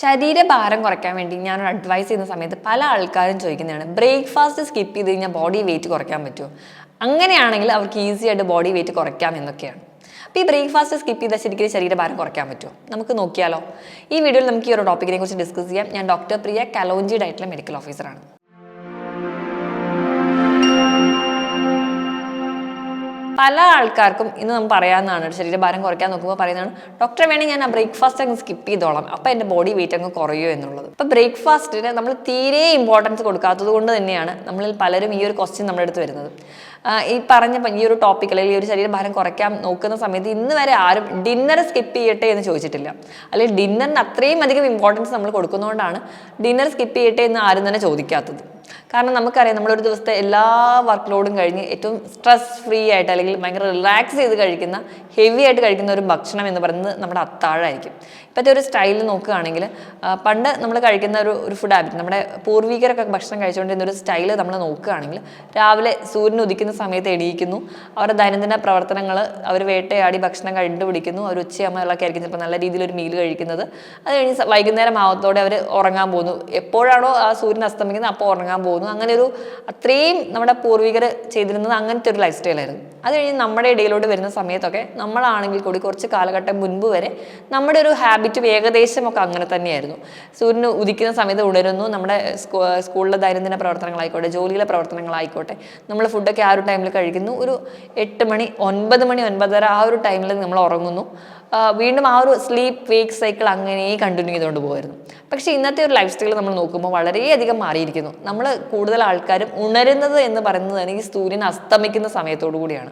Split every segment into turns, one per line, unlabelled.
ശരീരഭാരം കുറയ്ക്കാൻ വേണ്ടി ഞാൻ അഡ്വൈസ് ചെയ്യുന്ന സമയത്ത് പല ആൾക്കാരും ചോദിക്കുന്നതാണ് ബ്രേക്ക്ഫാസ്റ്റ് സ്കിപ്പ് ചെയ്ത് കഴിഞ്ഞാൽ ബോഡി വെയിറ്റ് കുറയ്ക്കാൻ പറ്റുമോ? അങ്ങനെയാണെങ്കിൽ അവർക്ക് ഈസി ആയിട്ട് ബോഡി വെയിറ്റ് കുറയ്ക്കാം എന്നൊക്കെയാണ്. അപ്പോൾ ഈ ബ്രേക്ക്ഫാസ്റ്റ് സ്കിപ്പ് ചെയ്താൽ ശരിക്കും ശരീരഭാരം കുറയ്ക്കാൻ പറ്റുമോ? നമുക്ക് നോക്കിയാലോ. ഈ വീഡിയോയിൽ നമുക്ക് ഈ ഒരു ടോപ്പിക്കിനെ കുറിച്ച് ഡിസ്കസ് ചെയ്യാം. ഞാൻ ഡോക്ടർ പ്രിയ കലോഞ്ചി ഡയറ്റിലെ മെഡിക്കൽ ഓഫീസറാണ് പല ആൾക്കാർക്കും ഇന്ന് നമ്മൾ പറയാവുന്നതാണ് ശരീരഭാരം കുറയ്ക്കാൻ നോക്കുമ്പോൾ പറയുന്നതാണ് ഡോക്ടറെ വേണമെങ്കിൽ ഞാൻ ആ ബ്രേക്ക്ഫാസ്റ്റ് അങ്ങ് സ്കിപ്പ് ചെയ്തോളാം. അപ്പോൾ എന്റെ ബോഡി വെയിറ്റ് അങ്ങ് കുറയോ എന്നുള്ളത്. അപ്പോൾ ബ്രേക്ക്ഫാസ്റ്റിന് നമ്മൾ തീരെ ഇമ്പോർട്ടൻസ് കൊടുക്കാത്തത് കൊണ്ട് തന്നെയാണ് നമ്മളിൽ പലരും ഈ ഒരു ക്വസ്റ്റ്യൻ നമ്മുടെ അടുത്ത് വരുന്നത്. ഈ പറഞ്ഞ ഈ ഒരു ടോപ്പിക് അല്ലെങ്കിൽ ഈ ഒരു ശരീരഭാരം കുറയ്ക്കാൻ നോക്കുന്ന സമയത്ത് ഇന്ന് വരെ ആരും ഡിന്നർ സ്കിപ്പ് ചെയ്യട്ടെ എന്ന് ചോദിച്ചിട്ടില്ല. അല്ലെങ്കിൽ ഡിന്നറിന് അത്രയും അധികം ഇമ്പോർട്ടൻസ് നമ്മൾ കൊടുക്കുന്നതുകൊണ്ടാണ് ഡിന്നർ സ്കിപ്പ് ചെയ്യട്ടെ എന്ന് ആരും തന്നെ ചോദിക്കാത്തത്. കാരണം നമുക്കറിയാം നമ്മളൊരു ദിവസത്തെ എല്ലാ വർക്ക് ലോഡും കഴിഞ്ഞ് ഏറ്റവും സ്ട്രെസ് ഫ്രീ ആയിട്ട് അല്ലെങ്കിൽ ഭയങ്കര റിലാക്സ് ചെയ്ത് കഴിക്കുന്ന ഹെവി ആയിട്ട് കഴിക്കുന്ന ഒരു ഭക്ഷണം എന്ന് പറയുന്നത് നമ്മുടെ അത്താഴമായിരിക്കും. ഇപ്പോഴത്തെ ഒരു സ്റ്റൈൽ നോക്കുകയാണെങ്കിൽ പണ്ട് നമ്മൾ കഴിക്കുന്ന ഒരു ഒരു ഫുഡ് ഹാബിറ്റ് നമ്മുടെ പൂർവികരൊക്കെ ഭക്ഷണം കഴിച്ചുകൊണ്ടിരുന്ന ഒരു സ്റ്റൈൽ നമ്മൾ നോക്കുകയാണെങ്കിൽ രാവിലെ സൂര്യൻ ഉദിക്കുന്ന സമയത്ത് എണീക്കുന്നു അവരുടെ ദൈനംദിന പ്രവർത്തനങ്ങൾ അവർ വേട്ടയാടി ഭക്ഷണം കണ്ടുപിടിക്കുന്നു അവർ ഉച്ചയാകുമ്പോഴൊക്കെ ആയിരിക്കും ചിലപ്പോൾ നല്ല രീതിയിൽ ഒരു മീൽ കഴിക്കുന്നത്. അത് കഴിഞ്ഞ് വൈകുന്നേരം ആവത്തോടെ അവർ ഉറങ്ങാൻ പോകുന്നു. എപ്പോഴാണോ ആ സൂര്യൻ അസ്തമിക്കുന്നത് അപ്പോൾ ഉറങ്ങാൻ പോകുന്നു. അങ്ങനെ ഒരു അത്രയും നമ്മുടെ പൂർവികർ ചെയ്തിരുന്നത് അങ്ങനത്തെ ഒരു ലൈഫ് സ്റ്റൈലായിരുന്നു അത് കഴിഞ്ഞ് നമ്മുടെ ഇടയിലോട്ട് വരുന്ന സമയത്തൊക്കെ നമ്മളാണെങ്കിൽ കൂടി കുറച്ച് കാലഘട്ടം മുൻപ് വരെ നമ്മുടെ ഒരു ഹാബിറ്റും ഏകദേശം ഒക്കെ അങ്ങനെ തന്നെയായിരുന്നു. സൂര്യന് ഉദിക്കുന്ന സമയത്ത് ഉണരുന്നു. നമ്മുടെ സ്കൂ- സ്കൂളിലെ ദൈനംദിന പ്രവർത്തനങ്ങളായിക്കോട്ടെ ജോലിയിലെ പ്രവർത്തനങ്ങളായിക്കോട്ടെ നമ്മൾ ഫുഡൊക്കെ ആ ഒരു ടൈമിൽ കഴിക്കുന്നു. ഒരു എട്ട് മണി ഒൻപത് മണി ഒൻപതര ആ ഒരു ടൈമിൽ നമ്മൾ ഉറങ്ങുന്നു. വീണ്ടും ആ ഒരു സ്ലീപ്പ് വേക്ക് സൈക്കിൾ അങ്ങനെ കണ്ടിന്യൂ ചെയ്തുകൊണ്ട് പോകുമായിരുന്നു പക്ഷേ ഇന്നത്തെ ഒരു ലൈഫ് സ്റ്റൈൽ നമ്മൾ നോക്കുമ്പോൾ വളരെയധികം മാറിയിരിക്കുന്നു. നമ്മൾ കൂടുതൽ ആൾക്കാരും ഉണരുന്നത് എന്ന് പറയുന്നത് തന്നെ ഈ സൂര്യൻ അസ്തമിക്കുന്ന സമയത്തോടു കൂടിയാണ്.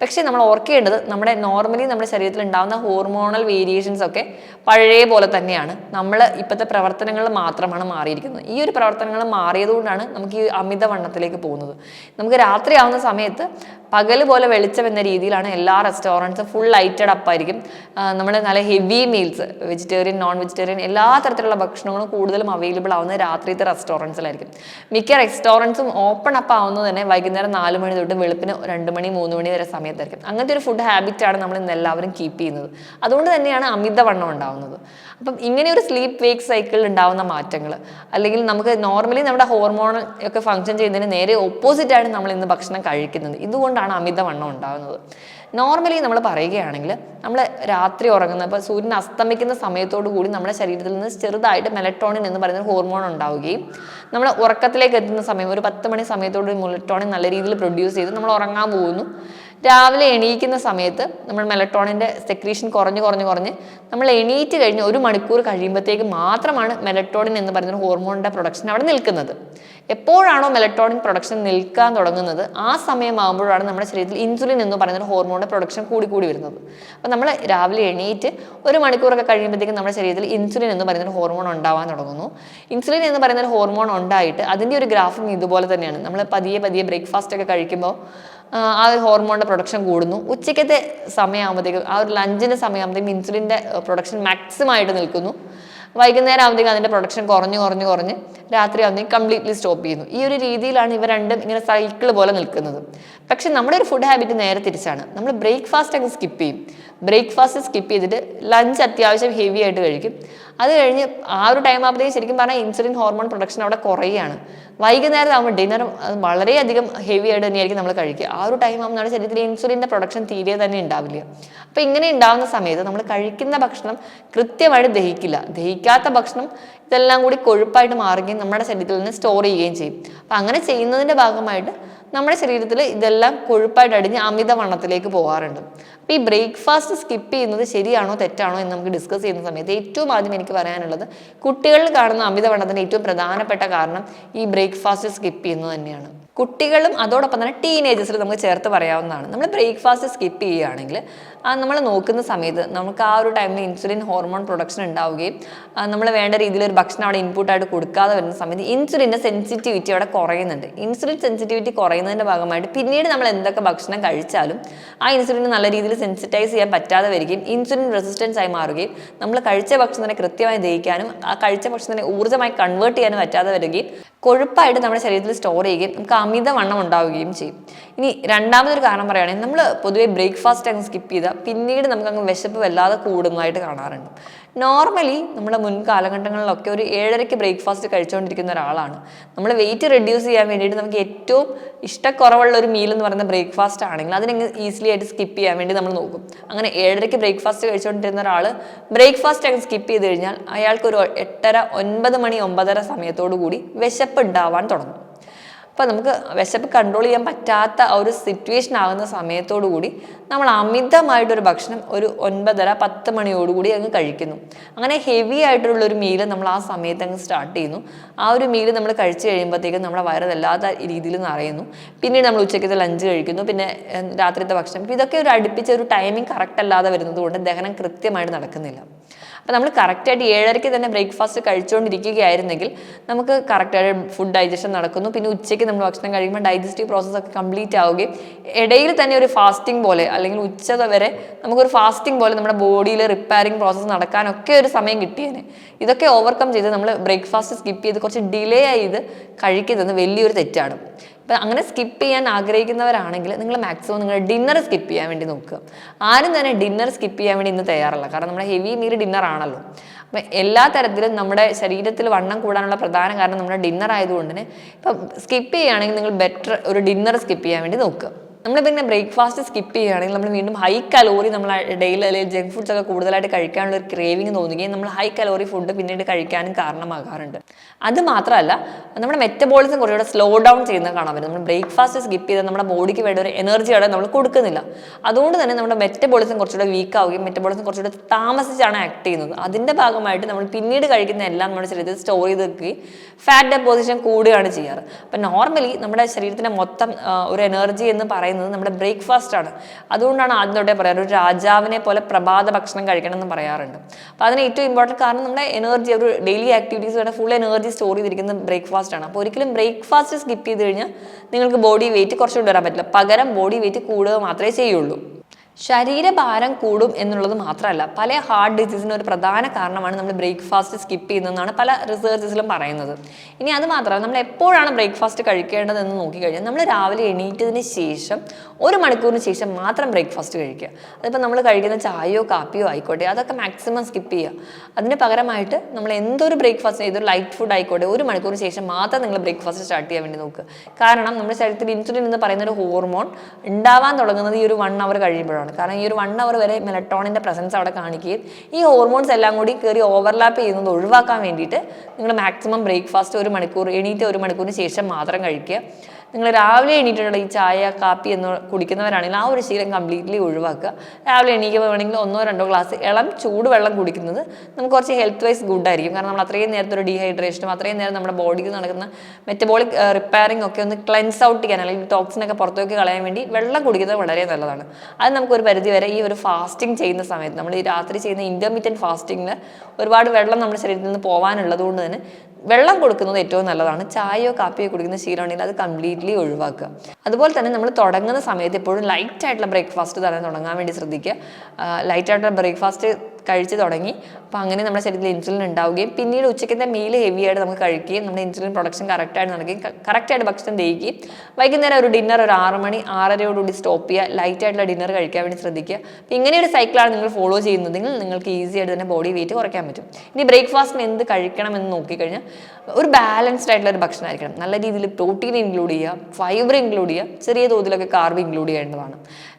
പക്ഷേ നമ്മൾ ഓർക്കേണ്ടത് നമ്മുടെ നോർമലി നമ്മുടെ ശരീരത്തിൽ ഉണ്ടാകുന്ന ഹോർമോണൽ വേരിയേഷൻസ് ഒക്കെ പഴയ പോലെ തന്നെയാണ്. നമ്മൾ ഇപ്പോഴത്തെ പ്രവർത്തനങ്ങൾ മാത്രമാണ് മാറിയിരിക്കുന്നത്. ഈ ഒരു പ്രവർത്തനങ്ങൾ മാറിയതുകൊണ്ടാണ് നമുക്ക് ഈ അമിതവണ്ണത്തിലേക്ക് പോകുന്നത്. നമുക്ക് രാത്രിയാവുന്ന സമയത്ത് പകൽ പോലെ വെളിച്ചം എന്ന രീതിയിലാണ് എല്ലാ റെസ്റ്റോറന്റ്സും ഫുൾ ലൈറ്റഡ് അപ്പ് ആയിരിക്കും. നമ്മൾ നല്ല heavy meals vegetarian non vegetarian എല്ലാ തരത്തിലുള്ള ഭക്ഷണങ്ങളും കൂടുതലും അവൈലബിൾ ആവുന്നത് രാത്രിയിലത്തെ റെസ്റ്റോറന്റ്സിലായിരിക്കും മിക്ക റെസ്റ്റോറന്റ്സും ഓപ്പൺ അപ്പ് ആവുന്നത് തന്നെ വൈകുന്നേരം നാല് മണി തൊട്ട് വെളുപ്പിന് രണ്ട് മണി മൂന്ന് മണി വരെ സമയത്തായിരിക്കും. അങ്ങനത്തെ ഒരു ഫുഡ് ഹാബിറ്റാണ് നമ്മൾ ഇന്ന് എല്ലാവരും കീപ്പ് ചെയ്യുന്നത്. അതുകൊണ്ട് തന്നെയാണ് അമിതവണ്ണം ഉണ്ടാവുന്നത്. അപ്പം ഇങ്ങനെ ഒരു സ്ലീപ്പ് വേക്ക് സൈക്കിളിൽ ഉണ്ടാവുന്ന മാറ്റങ്ങൾ. അല്ലെങ്കിൽ നമുക്ക് നോർമലി നമ്മുടെ ഹോർമോൺ ഒക്കെ ഫങ്ഷൻ ചെയ്യുന്നതിന് നേരെ ഓപ്പോസിറ്റ് ആണ് നമ്മൾ ഇന്ന് ഭക്ഷണം കഴിക്കുന്നത്. ഇതുകൊണ്ടാണ് അമിതവണ്ണം ഉണ്ടാകുന്നത് നോർമലി നമ്മൾ പറയുകയാണെങ്കിൽ നമ്മൾ രാത്രി ഉറങ്ങുന്ന ഇപ്പോൾ സൂര്യൻ അസ്തമിക്കുന്ന സമയത്തോടു കൂടി നമ്മുടെ ശരീരത്തിൽ നിന്ന് ചെറുതായിട്ട് മെലറ്റോണിൻ എന്ന് പറയുന്ന ഹോർമോൺ ഉണ്ടാവുകയും നമ്മൾ ഉറക്കത്തിലേക്ക് എത്തുന്ന സമയം ഒരു പത്ത് മണി സമയത്തോട് മെലറ്റോണിൻ നല്ല രീതിയിൽ പ്രൊഡ്യൂസ് ചെയ്ത് നമ്മൾ ഉറങ്ങാൻ പോകുന്നു. രാവിലെ എണീക്കുന്ന സമയത്ത് നമ്മൾ മെലട്ടോണിന്റെ സെക്രീഷൻ കുറഞ്ഞ് കുറഞ്ഞ് കുറഞ്ഞ് നമ്മൾ എണീറ്റ് കഴിഞ്ഞ് ഒരു മണിക്കൂർ കഴിയുമ്പോഴത്തേക്ക് മാത്രമാണ് മെലട്ടോണിൻ എന്ന് പറയുന്ന ഹോർമോണിന്റെ പ്രൊഡക്ഷൻ അവിടെ നിൽക്കുന്നത്. എപ്പോഴാണോ മെലട്ടോണിൻ പ്രൊഡക്ഷൻ നിൽക്കാൻ തുടങ്ങുന്നത് ആ സമയമാകുമ്പോഴാണ് നമ്മുടെ ശരീരത്തിൽ ഇൻസുലിൻ എന്ന് പറയുന്ന ഹോർമോണിന്റെ പ്രൊഡക്ഷൻ കൂടി കൂടി വരുന്നത്. അപ്പോൾ നമ്മൾ രാവിലെ എണീറ്റ് ഒരു മണിക്കൂറൊക്കെ കഴിയുമ്പോഴത്തേക്കും നമ്മുടെ ശരീരത്തിൽ ഇൻസുലിൻ എന്ന് പറയുന്ന ഹോർമോൺ ഉണ്ടാവാൻ തുടങ്ങുന്നു. ഇൻസുലിൻ എന്ന് പറയുന്ന ഹോർമോൺ ഉണ്ടായിട്ട് അതിന്റെ ഒരു ഗ്രാഫിങ് ഇതുപോലെ തന്നെയാണ്. നമ്മൾ പതിയെ പതിയെ ബ്രേക്ക്ഫാസ്റ്റ് ഒക്കെ കഴിക്കുമ്പോൾ ആ, ഒരു ഹോർമോണിന്റെ പ്രൊഡക്ഷൻ കൂടുന്നു. ഉച്ചയ്ക്കത്തെ സമയമാകുമ്പോഴത്തേക്കും ആ ഒരു ലഞ്ചിന്റെ സമയമാകുമ്പോഴത്തേക്കും ഇൻസുലിന്റെ പ്രൊഡക്ഷൻ മാക്സിമം ആയിട്ട് നിൽക്കുന്നു. വൈകുന്നേരം ആകുമ്പോഴത്തേക്കും അതിന്റെ പ്രൊഡക്ഷൻ കുറഞ്ഞ് കുറഞ്ഞ് കുറഞ്ഞ് രാത്രി ആകുമ്പോഴത്തേക്കും കംപ്ലീറ്റ്ലി സ്റ്റോപ്പ് ചെയ്യുന്നു. ഈ ഒരു രീതിയിലാണ് ഇവ രണ്ടും ഇങ്ങനെ സൈക്കിൾ പോലെ നിൽക്കുന്നത്. പക്ഷേ നമ്മുടെ ഒരു ഫുഡ് ഹാബിറ്റ് നേരെ തിരിച്ചാണ്. നമ്മൾ ബ്രേക്ക്ഫാസ്റ്റ് അങ്ങ് സ്കിപ്പ് ചെയ്യും. ബ്രേക്ക്ഫാസ്റ്റ് സ്കിപ്പ് ചെയ്തിട്ട് ലഞ്ച് അത്യാവശ്യം ഹെവി ആയിട്ട് കഴിക്കും. അത് കഴിഞ്ഞ് ആ ഒരു ടൈം ആകുമ്പോഴത്തേക്കും ശരിക്കും പറഞ്ഞാൽ ഇൻസുലിൻ ഹോർമോൺ പ്രൊഡക്ഷൻ അവിടെ കുറയുകയാണ് വൈകുന്നേരം ആകുമ്പോൾ ഡിന്നർ വളരെയധികം ഹെവി ആയിട്ട് തന്നെയായിരിക്കും നമ്മൾ കഴിക്കുക. ആ ഒരു ടൈം ആകുമ്പോൾ നമ്മുടെ ശരീരത്തിൽ ഇൻസുലിന്റെ പ്രൊഡക്ഷൻ തീരെ തന്നെ ഉണ്ടാവില്ല. അപ്പോൾ ഇങ്ങനെ ഉണ്ടാകുന്ന സമയത്ത് നമ്മൾ കഴിക്കുന്ന ഭക്ഷണം കൃത്യമായിട്ട് ദഹിക്കില്ല. ദഹിക്കാത്ത ഭക്ഷണം ഇതെല്ലാം കൂടി കൊഴുപ്പായിട്ട് മാറുകയും നമ്മുടെ ശരീരത്തിൽ നിന്ന് സ്റ്റോർ ചെയ്യുകയും ചെയ്യും. അപ്പം അങ്ങനെ ചെയ്യുന്നതിന്റെ ഭാഗമായിട്ട് നമ്മുടെ ശരീരത്തിൽ ഇതെല്ലാം കൊഴുപ്പായിട്ട് അടിഞ്ഞ് അമിതവണ്ണത്തിലേക്ക് പോകാറുണ്ട്. അപ്പോൾ ഈ ബ്രേക്ക്ഫാസ്റ്റ് സ്കിപ്പ് ചെയ്യുന്നത് ശരിയാണോ തെറ്റാണോ എന്ന് നമുക്ക് ഡിസ്കസ് ചെയ്യുന്ന സമയത്ത് ഏറ്റവും ആദ്യം എനിക്ക് പറയാനുള്ളത് കുട്ടികളിൽ കാണുന്ന അമിതവണ്ണത്തിന്റെ ഏറ്റവും പ്രധാനപ്പെട്ട കാരണം ഈ ബ്രേക്ക്ഫാസ്റ്റ് സ്കിപ്പ് ചെയ്യുന്നത് തന്നെയാണ്. കുട്ടികളും അതോടൊപ്പം തന്നെ ടീനേജേഴ്സിൽ നമുക്ക് ചേർത്ത് പറയാവുന്നതാണ്. നമ്മൾ ബ്രേക്ക്ഫാസ്റ്റ് സ്കിപ്പ് ചെയ്യുകയാണെങ്കിൽ നമ്മൾ നോക്കുന്ന സമയത്ത് നമുക്ക് ആ ഒരു ടൈമിൽ ഇൻസുലിൻ ഹോർമോൺ പ്രൊഡക്ഷൻ ഉണ്ടാവുകയും നമ്മൾ വേണ്ട രീതിയിൽ ഒരു ഭക്ഷണം അവിടെ ഇൻപുട്ടായിട്ട് കൊടുക്കാതെ വരുന്ന സമയത്ത് ഇൻസുലിന്റെ സെൻസിറ്റിവിറ്റി അവിടെ കുറയുന്നുണ്ട്. ഇൻസുലിൻ സെൻസിറ്റിവിറ്റി കുറയുന്നതിന്റെ ഭാഗമായിട്ട് പിന്നീട് നമ്മൾ എന്തൊക്കെ ഭക്ഷണം കഴിച്ചാലും ആ ഇൻസുലിൻ നല്ല രീതിയിൽ സെൻസിറ്റൈസ് ചെയ്യാൻ പറ്റാതെ വരികയും ഇൻസുലിൻ റെസിസ്റ്റൻസ് ആയി മാറുകയും നമ്മൾ കഴിച്ച ഭക്ഷണത്തിനെ കൃത്യമായി ദഹിക്കാനും ആ കഴിച്ച ഭക്ഷണത്തിനെ ഊർജമായി കൺവേർട്ട് ചെയ്യാനും പറ്റാതെ വരികയും കൊഴുപ്പായിട്ട് നമ്മുടെ ശരീരത്തിൽ സ്റ്റോർ ചെയ്യുകയും നമുക്ക് അമിതവണ്ണം ഉണ്ടാവുകയും ചെയ്യും. ഇനി രണ്ടാമതൊരു കാരണം പറയുകയാണെങ്കിൽ നമ്മൾ പൊതുവേ ബ്രേക്ക്ഫാസ്റ്റ് അങ്ങ് സ്കിപ്പ് ചെയ്താൽ പിന്നീട് നമുക്ക് അങ്ങ് വിശപ്പ് വല്ലാതെ കൂടുന്നതായിട്ട് കാണാറുണ്ട്. നോർമലി നമ്മുടെ മുൻ കാലഘട്ടങ്ങളിലൊക്കെ ഒരു ഏഴരയ്ക്ക് ബ്രേക്ക്ഫാസ്റ്റ് കഴിച്ചുകൊണ്ടിരിക്കുന്ന ഒരാളാണ്. നമ്മൾ വെയിറ്റ് റെഡ്യൂസ് ചെയ്യാൻ വേണ്ടിയിട്ട് നമുക്ക് ഏറ്റവും ഇഷ്ടക്കുറവുള്ള ഒരു മീൽ എന്ന് പറയുന്ന ബ്രേക്ക്ഫാസ്റ്റ് ആണെങ്കിൽ അതിനെ ഈസിലി ആയിട്ട് സ്കിപ്പ് ചെയ്യാൻ വേണ്ടി നമ്മൾ നോക്കും. അങ്ങനെ ഏഴരയ്ക്ക് ബ്രേക്ക്ഫാസ്റ്റ് കഴിച്ചുകൊണ്ടിരുന്ന ഒരാൾ ബ്രേക്ക്ഫാസ്റ്റ് അങ്ങ് സ്കിപ്പ് ചെയ്ത് കഴിഞ്ഞാൽ അയാൾക്ക് ഒരു എട്ടര ഒൻപത് മണി ഒമ്പതര സമയത്തോടു കൂടി വിശപ്പ് ഉണ്ടാവാൻ തുടങ്ങും. അപ്പോൾ നമുക്ക് വിശപ്പ് കൺട്രോൾ ചെയ്യാൻ പറ്റാത്ത ആ ഒരു സിറ്റുവേഷൻ ആകുന്ന സമയത്തോടു കൂടി നമ്മൾ അമിതമായിട്ടൊരു ഭക്ഷണം ഒരു ഒൻപതര പത്ത് മണിയോടുകൂടി അങ്ങ് കഴിക്കുന്നു. അങ്ങനെ ഹെവി ആയിട്ടുള്ള ഒരു മീൽ നമ്മൾ ആ സമയത്ത് അങ്ങ് സ്റ്റാർട്ട് ചെയ്യുന്നു. ആ ഒരു മീൽ നമ്മൾ കഴിച്ചു കഴിയുമ്പോഴത്തേക്കും നമ്മുടെ വയറ് വല്ലാത്ത രീതിയിൽ നിറയുന്നു. പിന്നീട് നമ്മൾ ഉച്ചയ്ക്കത്തെ ലഞ്ച് കഴിക്കുന്നു. പിന്നെ രാത്രിത്തെ ഭക്ഷണം. ഇതൊക്കെ ഒരു അടുപ്പിച്ച ഒരു ടൈമിംഗ് കറക്റ്റ് അല്ലാതെ വരുന്നത് കൊണ്ട് ദഹനം കൃത്യമായിട്ട് നടക്കുന്നില്ല. അപ്പോൾ നമ്മൾ കറക്റ്റായിട്ട് ഏഴരയ്ക്ക് തന്നെ ബ്രേക്ക്ഫാസ്റ്റ് കഴിച്ചുകൊണ്ടിരിക്കുകയായിരുന്നെങ്കിൽ നമുക്ക് കറക്റ്റായിട്ട് ഫുഡ് ഡൈജഷൻ നടക്കുന്നു. പിന്നെ ഉച്ചയ്ക്ക് നമ്മൾ ഭക്ഷണം കഴിക്കുമ്പോൾ ഡൈജസ്റ്റീവ് പ്രോസസ്സ് ഒക്കെ കംപ്ലീറ്റ് ആവുകയും ഇടയിൽ തന്നെ ഒരു ഫാസ്റ്റിംഗ് പോലെ അല്ലെങ്കിൽ ഉച്ച വരെ നമുക്കൊരു ഫാസ്റ്റിംഗ് പോലെ നമ്മുടെ ബോഡിയിൽ റിപ്പയറിംഗ് പ്രോസസ്സ് നടക്കാനൊക്കെ ഒരു സമയം കിട്ടിയേനെ. ഇതൊക്കെ ഓവർകം ചെയ്ത് നമ്മൾ ബ്രേക്ക്ഫാസ്റ്റ് സ്കിപ്പ് ചെയ്ത് കുറച്ച് ഡിലേ ചെയ്ത് കഴിക്കുന്നത് വലിയൊരു തെറ്റാണ്. ഇപ്പം അങ്ങനെ സ്കിപ്പ് ചെയ്യാൻ ആഗ്രഹിക്കുന്നവരാണെങ്കിൽ നിങ്ങൾ മാക്സിമം നിങ്ങൾ ഡിന്നർ സ്കിപ്പ് ചെയ്യാൻ വേണ്ടി നോക്കുക. ആരും തന്നെ ഡിന്നർ സ്കിപ്പ് ചെയ്യാൻ വേണ്ടി ഇന്ന് തയ്യാറല്ല. കാരണം നമ്മുടെ ഹെവി മീൽ ഡിന്നർ ആണല്ലോ. അപ്പം എല്ലാ തരത്തിലും നമ്മുടെ ശരീരത്തിൽ വണ്ണം കൂടാനുള്ള പ്രധാന കാരണം നമ്മുടെ ഡിന്നർ ആയതുകൊണ്ട് തന്നെ ഇപ്പം സ്കിപ്പ് ചെയ്യുകയാണെങ്കിൽ നിങ്ങൾ ബെറ്റർ ഒരു ഡിന്നർ സ്കിപ്പ് ചെയ്യാൻ വേണ്ടി നോക്കുക. നമ്മളിപ്പോൾ പിന്നെ ബ്രേക്ക്ഫാസ്റ്റ് സ്കിപ്പ് ചെയ്യുകയാണെങ്കിൽ നമ്മൾ വീണ്ടും ഹൈ കലോറി നമ്മൾ ഡെയിലി അല്ലെങ്കിൽ ജങ്ക് ഫുഡ്സ് ഒക്കെ കൂടുതലായിട്ട് കഴിക്കാനുള്ള ഒരു ക്രേവിങ് തോന്നുകയും നമ്മൾ ഹൈ കലോറി ഫുഡ് പിന്നീട് കഴിക്കാനും കാരണമാകാറുണ്ട്. അത് മാത്രമല്ല നമ്മുടെ മെറ്റബോളിസം കുറച്ചുകൂടെ സ്ലോ ഡൗൺ ചെയ്യുന്ന കാണാൻ പറ്റും. നമ്മൾ ബ്രേക്ക്ഫാസ്റ്റ് സ്കിപ്പ് ചെയ്താൽ നമ്മുടെ ബോഡിക്ക് വേണ്ട ഒരു എനർജി അവിടെ നമ്മൾ കൊടുക്കുന്നില്ല. അതുകൊണ്ട് തന്നെ നമ്മുടെ മെറ്റബോളിസം കുറച്ചുകൂടെ വീക്ക് ആവുകയും മെറ്റബോളിസം കുറച്ചുകൂടെ താമസിച്ചാണ് ആക്ട് ചെയ്യുന്നത്. അതിന്റെ ഭാഗമായിട്ട് നമ്മൾ പിന്നീട് കഴിക്കുന്ന എല്ലാം നമ്മുടെ ശരീരത്തിൽ സ്റ്റോർ ചെയ്ത് വെക്കുകയും ഫാറ്റ് ഡെപ്പോസിഷൻ കൂടുകയാണ് ചെയ്യാറ്. അപ്പം നോർമലി നമ്മുടെ ശരീരത്തിന്റെ മൊത്തം ഒരു എനർജി എന്ന് പറയുന്നത് നമ്മുടെ ബ്രേക്ക്ഫാസ്റ്റ് ആണ്. അതുകൊണ്ടാണ് ആദ്യം തൊട്ടേ പറയാറ് ഒരു രാജാവിനെ പോലെ പ്രഭാത ഭക്ഷണം കഴിക്കണം എന്ന് പറയാറുണ്ട്. അപ്പോൾ അതിന് ഏറ്റവും ഇമ്പോർട്ടന്റ് കാരണം നമ്മുടെ എനർജി ഒരു daily activities full energy store ചെയ്തിരിക്കുന്ന ബ്രേക്ക്ഫാസ്റ്റ് ആണ്. അപ്പോൾ ഒരിക്കലും ബ്രേക്ക്ഫാസ്റ്റ് സ്കിപ്പ് ചെയ്ത് കഴിഞ്ഞാൽ നിങ്ങൾക്ക് ബോഡി വെയിറ്റ് കുറച്ചുകൊണ്ട് വരാൻ പറ്റില്ല. പകരം ബോഡി വെയിറ്റ് കൂടുക മാത്രമേ ചെയ്യുള്ളൂ. ശരീരഭാരം കൂടും എന്നുള്ളത് മാത്രമല്ല പല ഹാർട്ട് ഡിസീസിന് ഒരു പ്രധാന കാരണമാണ് നമ്മൾ ബ്രേക്ക്ഫാസ്റ്റ് സ്കിപ്പ് ചെയ്യുന്നതെന്നാണ് പല റിസർച്ചസിലും പറയുന്നത്. ഇനി അത് മാത്രമല്ല നമ്മൾ എപ്പോഴാണ് ബ്രേക്ക്ഫാസ്റ്റ് കഴിക്കേണ്ടതെന്ന് നോക്കിക്കഴിഞ്ഞാൽ നമ്മൾ രാവിലെ എണീറ്റതിന് ശേഷം ഒരു മണിക്കൂറിന് ശേഷം മാത്രം ബ്രേക്ക്ഫാസ്റ്റ് കഴിക്കുക. അതിപ്പോൾ നമ്മൾ കഴിക്കുന്ന ചായയോ കാപ്പിയോ ആയിക്കോട്ടെ അതൊക്കെ മാക്സിമം സ്കിപ്പ് ചെയ്യുക. അതിന് പകരമായിട്ട് നമ്മൾ എന്തൊരു ബ്രേക്ക്ഫാസ്റ്റ് ഏതൊരു ലൈറ്റ് ഫുഡ് ആയിക്കോട്ടെ ഒരു മണിക്കൂറിന് ശേഷം മാത്രം നിങ്ങൾ ബ്രേക്ക്ഫാസ്റ്റ് സ്റ്റാർട്ട് ചെയ്യാൻ വേണ്ടി നോക്കുക. കാരണം നമ്മുടെ ശരീരത്തിൽ ഇൻസുലിൻ എന്ന് പറയുന്ന ഒരു ഹോർമോൺ ഉണ്ടാവാൻ തുടങ്ങുന്നത് ഈ ഒരു വൺ അവർ കഴിയുമ്പോഴാണ്. കാരണം ഈ ഒരു വൺ അവർ വരെ മെലട്ടോണിന്റെ പ്രസൻസ് അവിടെ കാണിക്കുകയും ഈ ഹോർമോൺസ് എല്ലാം കൂടി കയറി ഓവർലാപ്പ് ചെയ്യുന്നത് ഒഴിവാക്കാൻ വേണ്ടിയിട്ട് നിങ്ങൾ മാക്സിമം ബ്രേക്ക്ഫാസ്റ്റ് ഒരു മണിക്കൂർ എണീറ്റ് ഒരു മണിക്കൂറിന് ശേഷം മാത്രം കഴിക്കുക. നിങ്ങൾ രാവിലെ എണീറ്റിട്ടുള്ള ഈ ചായ കാപ്പി എന്ന് കുടിക്കുന്നവരാണെങ്കിൽ ആ ഒരു ശീലം കംപ്ലീറ്റ്ലി ഒഴിവാക്കുക. രാവിലെ എണീക്കുമ്പോൾ വേണമെങ്കിൽ ഒന്നോ രണ്ടോ ഗ്ലാസ് ഇളം ചൂടുവെള്ളം കുടിക്കുന്നത് നമുക്ക് കുറച്ച് ഹെൽത്ത് വൈസ് ഗുഡ് ആയിരിക്കും. കാരണം നമ്മൾ അത്രയും നേരത്തെ ഒരു ഡീഹൈഡ്രേഷനും അത്രയും നേരം നമ്മുടെ ബോഡിക്ക് നടക്കുന്ന മെറ്റബോളിക് റിപ്പയറിംഗ് ഒക്കെ ഒന്ന് ക്ലെൻസ് ഔട്ട് ചെയ്യാൻ അല്ലെങ്കിൽ ടോക്സിനൊക്കെ പുറത്തേക്ക് കളയാൻ വേണ്ടി വെള്ളം കുടിക്കുന്നത് വളരെ നല്ലതാണ്. അത് നമുക്കൊരു പരിധി വരെ ഈ ഒരു ഫാസ്റ്റിംഗ് ചെയ്യുന്ന സമയത്ത് നമ്മൾ ഈ രാത്രി ചെയ്യുന്ന ഇന്റർമീഡിയറ്റ് ഫാസ്റ്റിങ്ങിൽ ഒരുപാട് വെള്ളം നമ്മുടെ ശരീരത്തിൽ നിന്ന് പോകാനുള്ളത് കൊണ്ട് തന്നെ വെള്ളം കൊടുക്കുന്നത് ഏറ്റവും നല്ലതാണ്. ചായയോ കാപ്പിയോ കുടിക്കുന്ന ശീലമുണ്ടെങ്കിൽ അത് കംപ്ലീറ്റ്ലി ഒഴിവാക്കുക. അതുപോലെ തന്നെ നമ്മൾ തുടങ്ങുന്ന സമയത്ത് എപ്പോഴും ലൈറ്റ് ആയിട്ടുള്ള ബ്രേക്ക്ഫാസ്റ്റ് തന്നെ തുടങ്ങാൻ വേണ്ടി ശ്രദ്ധിക്കുക. ലൈറ്റ് ആയിട്ടുള്ള ബ്രേക്ക്ഫാസ്റ്റ് കഴിച്ച് തുടങ്ങി. അപ്പോൾ അങ്ങനെ നമ്മുടെ ശരീരത്തിൽ ഇൻസുലിൻ ഉണ്ടാവുകയും പിന്നീട് ഉച്ചക്കത്തെ മീൽ ഹെവി ആയിട്ട് നമുക്ക് കഴിക്കുകയും നമ്മുടെ ഇൻസുലിൻ പ്രൊഡക്ഷൻ കറക്റ്റായിട്ട് നടക്കുകയും കറക്റ്റായിട്ട് ഭക്ഷണം ദഹിക്കുകയും വൈകുന്നേരം ഒരു ഡിന്നർ ഒരു ആറ് മണി ആറരയോടുകൂടി സ്റ്റോപ്പ് ചെയ്യുക ലൈറ്റ് ആയിട്ടുള്ള ഡിന്നർ കഴിക്കാൻ വേണ്ടി ശ്രദ്ധിക്കുക. അപ്പോൾ ഇങ്ങനെ ഒരു സൈക്കിളാണ് നിങ്ങൾ ഫോളോ ചെയ്യുന്നതെങ്കിൽ നിങ്ങൾക്ക് ഈസി ആയിട്ട് തന്നെ ബോഡി വെയിറ്റ് കുറയ്ക്കാൻ പറ്റും. ഇനി ബ്രേക്ക്ഫാസ്റ്റിന് എന്ത് കഴിക്കണം എന്ന് നോക്കിക്കഴിഞ്ഞാൽ ഒരു ബാലൻസ്ഡ് ആയിട്ടുള്ള ഒരു ഭക്ഷണമായിരിക്കണം നല്ല രീതിയിൽ പ്രോട്ടീൻ ഇൻക്ലൂഡ് ചെയ്യുക ഫൈബർ ഇൻക്ലൂഡ് ചെയ്യുക ചെറിയ തോതിലൊക്കെ കാർബ് ഇൻക്ലൂഡ് ചെയ്യേണ്ടതാണ്.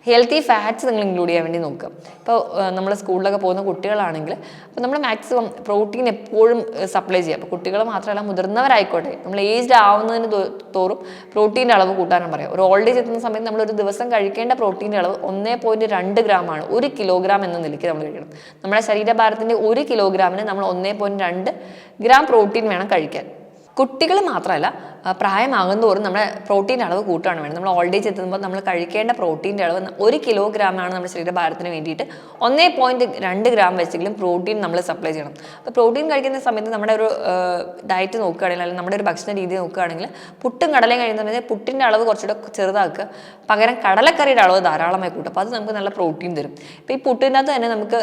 ഹെൽത്തി ഫാറ്റ്സ് നിങ്ങൾ ഇൻക്ലൂഡ് ചെയ്യാൻ വേണ്ടി നോക്കുക. ഇപ്പോൾ നമ്മൾ സ്കൂളിലൊക്കെ പോകുന്ന കുട്ടികളാണെങ്കിൽ അപ്പോൾ നമ്മൾ മാക്സിമം പ്രോട്ടീൻ എപ്പോഴും സപ്ലൈ ചെയ്യുക. അപ്പോൾ കുട്ടികൾ മാത്രമല്ല മുതിർന്നവരായിക്കോട്ടെ. നമ്മൾ ഏജ്ഡ് ആവുന്നതിന് തോറും പ്രോട്ടീന്റെ അളവ് കൂട്ടാനും പറയാം. ഒരു ഓൾഡ് ഏജ് എത്തുന്ന സമയത്ത് നമ്മൾ ഒരു ദിവസം കഴിക്കേണ്ട പ്രോട്ടീന്റെ അളവ് ഒന്നേ പോയിന്റ് രണ്ട് ഗ്രാമാണ് ഒരു കിലോഗ്രാം എന്ന നിലയ്ക്ക് നമ്മൾ കഴിക്കണം. നമ്മുടെ ശരീരഭാരത്തിന്റെ ഒരു കിലോഗ്രാമിന് നമ്മൾ ഒന്നേ പോയിന്റ് രണ്ട് ഗ്രാം പ്രോട്ടീൻ വേണം കഴിക്കാൻ. കുട്ടികൾ മാത്രമല്ല പ്രായമാകും തോറും നമ്മുടെ പ്രോട്ടീന്റെ അളവ് കൂട്ടുകയാണ് വേണ്ടത്. നമ്മൾ ഓൾഡ് ഏജ് എത്തുമ്പോൾ നമ്മൾ കഴിക്കേണ്ട പ്രോട്ടീന്റെ അളവ് ഒരു കിലോഗ്രാമാണ് നമ്മുടെ ശരീരഭാരത്തിന് വേണ്ടിയിട്ട് ഒന്നേ പോയിന്റ് രണ്ട് ഗ്രാം വെച്ചെങ്കിലും പ്രോട്ടീൻ നമ്മൾ സപ്ലൈ ചെയ്യണം. അപ്പോൾ പ്രോട്ടീൻ കഴിക്കുന്ന സമയത്ത് നമ്മുടെ ഒരു ഡയറ്റ് നോക്കുകയാണെങ്കിൽ അല്ലെങ്കിൽ നമ്മുടെ ഒരു ഭക്ഷണ രീതി നോക്കുകയാണെങ്കിൽ പുട്ടും കടലയും കഴിയുന്ന സമയത്ത് പുട്ടിന്റെ അളവ് കുറച്ചുകൂടെ ചെറുതാക്കുക. പകരം കടലക്കറിയുടെ അളവ് ധാരാളമായി കൂട്ടും അപ്പോൾ അത് നമുക്ക് നല്ല പ്രോട്ടീൻ തരും. ഇപ്പോൾ ഈ പുട്ടിന്റെ അകത്ത് തന്നെ നമുക്ക്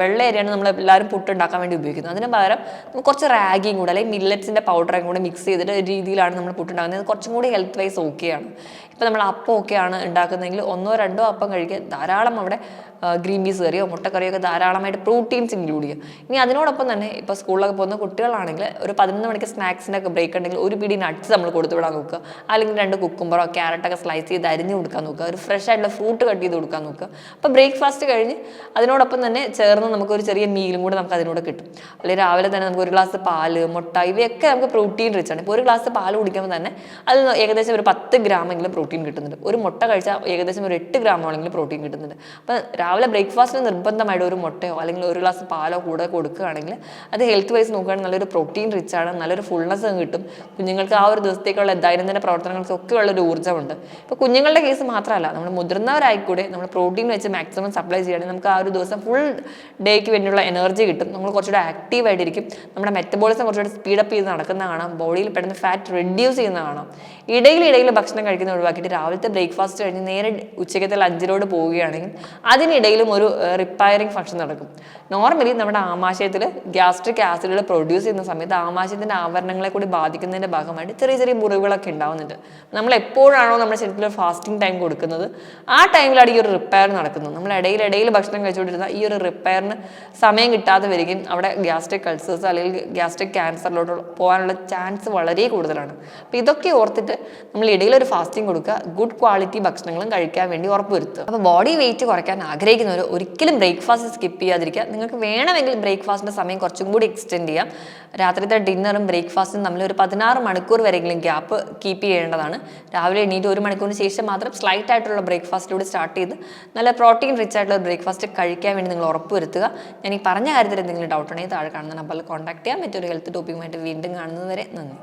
വെള്ള അരിയാണ് നമ്മൾ എല്ലാവരും പുട്ടുണ്ടാക്കാൻ വേണ്ടി ഉപയോഗിക്കുന്നത്. അതിന് പകരം കുറച്ച് റാഗിയും കൂടെ അല്ലെങ്കിൽ മില്ലറ്റ്സിന്റെ പൗഡറും കൂടെ മിക്സ് ചെയ്തിട്ട് രീതിയിലാണ് നമ്മൾ പുട്ടുണ്ടാക്കുന്നത്. കുറച്ചും കൂടി ഹെൽത്ത് വൈസ് ഓക്കെയാണ് ഇപ്പം നമ്മൾ അപ്പം ഒക്കെയാണ് ഉണ്ടാക്കുന്നതെങ്കിൽ ഒന്നോ രണ്ടോ അപ്പം കഴിക്കുക ധാരാളം അവിടെ ഗ്രീൻ പീസ് കറിയോ മുട്ടക്കറിയോ ഒക്കെ ധാരാളമായിട്ട് പ്രോട്ടീൻസ് ഇൻക്ലൂഡ് ചെയ്യുക. ഇനി അതിനോടൊപ്പം തന്നെ ഇപ്പോൾ സ്കൂളിലൊക്കെ പോകുന്ന കുട്ടികളാണെങ്കിൽ ഒരു പതിനൊന്ന് മണിക്ക് സ്നാക്സിന്റെ ഒക്കെ ബ്രേക്ക് ഉണ്ടെങ്കിൽ ഒരു പിടി നട്ട്സ് നമ്മൾ കൊടുത്തു വിടാൻ നോക്കുക. അല്ലെങ്കിൽ രണ്ട് കുക്കുംബറോ ക്യാരറ്റൊക്കെ സ്ലൈസ് ചെയ്ത് അരിഞ്ഞ് കൊടുക്കാൻ നോക്കുക. ഒരു ഫ്രഷ് ആയിട്ടുള്ള ഫ്രൂട്ട് കട്ട് ചെയ്ത് കൊടുക്കാൻ നോക്കുക. അപ്പോൾ ബ്രേക്ക്ഫാസ്റ്റ് കഴിഞ്ഞ് അതിനോടൊപ്പം തന്നെ ചേർന്ന് നമുക്ക് ഒരു ചെറിയ മീലും കൂടെ നമുക്ക് അതിനോട് കിട്ടും. അല്ലെങ്കിൽ രാവിലെ തന്നെ നമുക്ക് ഒരു ഗ്ലാസ് പാൽ മുട്ട ഇവയൊക്കെ നമുക്ക് പ്രോട്ടീൻ റിച്ച് ആണ്. ഇപ്പോൾ ഒരു ഗ്ലാസ് പാൽ കുടിക്കുമ്പോൾ തന്നെ അതിൽ ഏകദേശം ഒരു പത്ത് ഗ്രാമെങ്കിലും പ്രോട്ടീൻ കിട്ടുന്നുണ്ട്. ഒരു മുട്ട കഴിച്ചാൽ ഏകദേശം ഒരു എട്ട് ഗ്രാമോളെങ്കിലും പ്രോട്ടീൻ കിട്ടുന്നുണ്ട്. അപ്പോൾ രാവിലെ ബ്രേക്ക്ഫാസ്റ്റിന് നിർബന്ധമായിട്ട് ഒരു മുട്ടയോ അല്ലെങ്കിൽ ഒരു ഗ്ലാസ് പാലോ കൂടെ കൊടുക്കുകയാണെങ്കിൽ അത് ഹെൽത്ത് വൈസ് നോക്കുകയാണെങ്കിൽ നല്ലൊരു പ്രോട്ടീൻ റിച്ച് ആണ് നല്ലൊരു ഫുൾനെസ് കിട്ടും. കുഞ്ഞുങ്ങൾക്ക് ആ ഒരു ദിവസത്തേക്കുള്ള ദൈനംദിന പ്രവർത്തനങ്ങൾക്കൊക്കെ ഉള്ളൊരു ഊർജമുണ്ട്. ഇപ്പോൾ കുഞ്ഞുങ്ങളുടെ കേസ് മാത്രമല്ല നമ്മൾ മുതിർന്നവരായിക്കൂടെ നമ്മൾ പ്രോട്ടീൻ വെച്ച് മാക്സിമം സപ്ലൈ ചെയ്യുകയാണെങ്കിൽ നമുക്ക് ആ ഒരു ദിവസം ഫുൾ ഡേക്ക് വേണ്ടിയുള്ള എനർജി കിട്ടും. നമ്മൾ കുറച്ചുകൂടെ ആക്റ്റീവ് ആയിട്ടിരിക്കും. നമ്മുടെ മെറ്റബോളിസം കുറച്ചുകൂടെ സ്പീഡപ്പ് ചെയ്ത് നടക്കുന്ന കാണാം. ബോഡിയിൽ പെട്ടെന്ന് ഫാറ്റ് റെഡ്യൂസ് ചെയ്യുന്ന കാണാം. ഇടയിൽ ഇടയിൽ ഭക്ഷണം കഴിക്കുന്ന ഒഴിവാക്കിയിട്ട് രാവിലത്തെ ബ്രേക്ക്ഫാസ്റ്റ് കഴിഞ്ഞ് നേരെ ഉച്ചക്കത്തെ ലഞ്ചിലോട് പോവുകയാണെങ്കിൽ അതിനിടയിലും ഒരു റിപ്പയറിംഗ് ഫംഗ്ഷൻ നടക്കും. നോർമലി നമ്മുടെ ആമാശയത്തിൽ ഗ്യാസ്ട്രിക് ആസിഡുകൾ പ്രൊഡ്യൂസ് ചെയ്യുന്ന സമയത്ത് ആമാശയത്തിന്റെ ആവരണങ്ങളെ കൂടി ബാധിക്കുന്നതിന്റെ ഭാഗമായിട്ട് ചെറിയ ചെറിയ മുറിവുകളൊക്കെ ഉണ്ടാവുന്നുണ്ട്. നമ്മൾ എപ്പോഴാണോ നമ്മുടെ ശരീരത്തിൽ ഫാസ്റ്റിംഗ് ടൈം കൊടുക്കുന്നത് ആ ടൈമിലാണ് ഈ ഒരു റിപ്പയർ നടക്കുന്നത്. നമ്മൾ ഇടയിൽ ഭക്ഷണം കഴിച്ചുകൊണ്ടിരുന്ന ഈ ഒരു റിപ്പയറിന് സമയം കിട്ടാതെ വരികയും അവിടെ ഗ്യാസ്ട്രിക് അൾസേഴ്സ് അല്ലെങ്കിൽ ഗ്യാസ്ട്രിക് ക്യാൻസറിലോട്ട് പോകാനുള്ള ചാൻസ് വളരെ കൂടുതലാണ്. അപ്പോൾ ഇതൊക്കെ ഓർത്തിട്ട് നമ്മൾ ഇടയിൽ ഒരു ഫാസ്റ്റിംഗ് കൊടുക്കുക ഗുഡ് ക്വാളിറ്റി ഭക്ഷണങ്ങളും കഴിക്കാൻ വേണ്ടി ഉറപ്പുവരുത്തുക. അപ്പോൾ ബോഡി വെയിറ്റ് കുറയ്ക്കാൻ ആഗ്രഹിക്കുന്നവർ ഒരിക്കലും ബ്രേക്ക്ഫാസ്റ്റ് സ്കിപ്പ് ചെയ്യാതിരിക്കുക. നിങ്ങൾക്ക് വേണമെങ്കിൽ ബ്രേക്ക്ഫാസ്റ്റിന്റെ സമയം കുറച്ചും കൂടി എക്സ്റ്റെൻഡ് ചെയ്യാം. രാത്രിത്തെ ഡിന്നറും ബ്രേക്ക്ഫാസ്റ്റും തമ്മിൽ ഒരു പതിനാറ് മണിക്കൂർ വരെയെങ്കിലും ഗ്യാപ്പ് കീപ്പ് ചെയ്യേണ്ടതാണ്. രാവിലെ എണീറ്റ് ഒരു മണിക്കൂറിന് ശേഷം മാത്രം സ്ലൈറ്റ് ആയിട്ടുള്ള ബ്രേക്ക്ഫാസ്റ്റിലൂടെ സ്റ്റാർട്ട് ചെയ്ത് നല്ല പ്രോട്ടീൻ റിച്ച് ആയിട്ടുള്ള ബ്രേക്ക്ഫാസ്റ്റ് കഴിക്കാൻ വേണ്ടി നിങ്ങൾ ഉറപ്പുവരുത്തുക ഞാൻ ഈ പറഞ്ഞ കാര്യത്തിൽ എന്തെങ്കിലും ഡൗട്ട് ഉണ്ടെങ്കിൽ താഴെ കാണുന്ന നമ്പറിൽ കോൺടാക്ട് ചെയ്യാം. മറ്റൊരു ഹെൽത്ത് ടോപ്പിക്കുമായിട്ട് വീണ്ടും കാണുന്നത് വരെ നന്ദി.